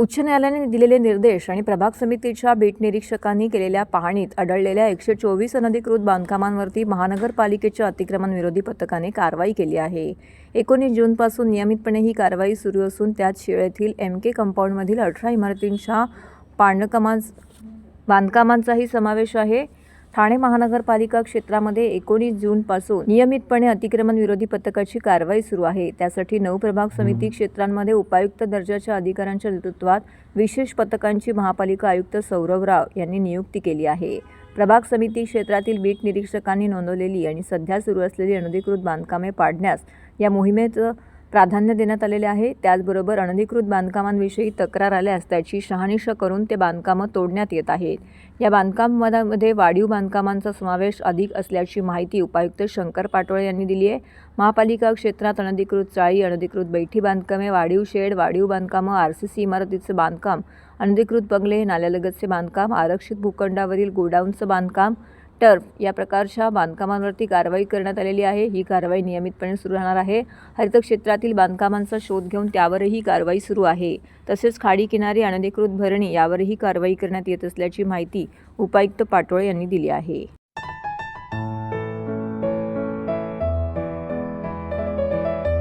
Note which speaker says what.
Speaker 1: उच्च न्यायालयाने दिलेले निर्देश आणि प्रभाग समितीच्या बीट निरीक्षकांनी केलेल्या पाहणीत आढळलेल्या एकशे चोवीस अनधिकृत बांधकामांवरती महानगरपालिकेच्या अतिक्रमण विरोधी पथकाने कारवाई केली आहे. एकोणीस जूनपासून नियमितपणे ही कारवाई सुरू असून त्यात शिळेतील एम के कंपाऊंडमधील अठरा इमारतींच्या पांडकामां बांधकामांचाही समावेश आहे. ठाणे महानगरपालिका क्षेत्रामध्ये एकोणीस जूनपासून नियमितपणे अतिक्रमण विरोधी पथकाची कारवाई सुरू आहे. त्यासाठी नऊ प्रभाग समिती क्षेत्रांमध्ये उपायुक्त दर्जाच्या अधिकाऱ्यांच्या नेतृत्वात विशेष पथकांची महापालिका आयुक्त सौरभ राव यांनी नियुक्ती केली आहे. प्रभाग समिती क्षेत्रातील बीट निरीक्षकांनी नोंदवलेली आणि सध्या सुरू असलेली अनधिकृत बांधकामे पाडण्यास या मोहिमेचं प्राधान्य देण्यात आलेले आहे. त्याचबरोबर अनधिकृत बांधकामांविषयी तक्रार आल्यास त्याची शहानिशा करून ते बांधकामं तोडण्यात येत आहेत या बांधकामामध्ये वाढीव बांधकामांचा समावेश अधिक असल्याची माहिती उपायुक्त शंकर पाटोळे यांनी दिली आहे. महापालिका क्षेत्रात अनधिकृत चाळी अनधिकृत बैठी बांधकामे वाढीव शेड वाढीव बांधकामं आर सी सी इमारतीचे बांधकाम अनधिकृत बंगले नाल्यालगतचे बांधकाम आरक्षित भूखंडावरील गोडाऊनचं बांधकाम टर्फ या प्रकारच्या बांधकामांवरती कारवाई करण्यात आलेली आहे. ही कारवाई नियमितपणे सुरू राहणार आहे. हरित क्षेत्रातील बांधकामांचा शोध घेऊन त्यावरही कारवाई सुरू आहे. तसेच खाडी किनारी अनधिकृत भरणी यावरही कारवाई करण्यात येत असल्याची माहिती उपायुक्त पाटोळे यांनी दिली आहे.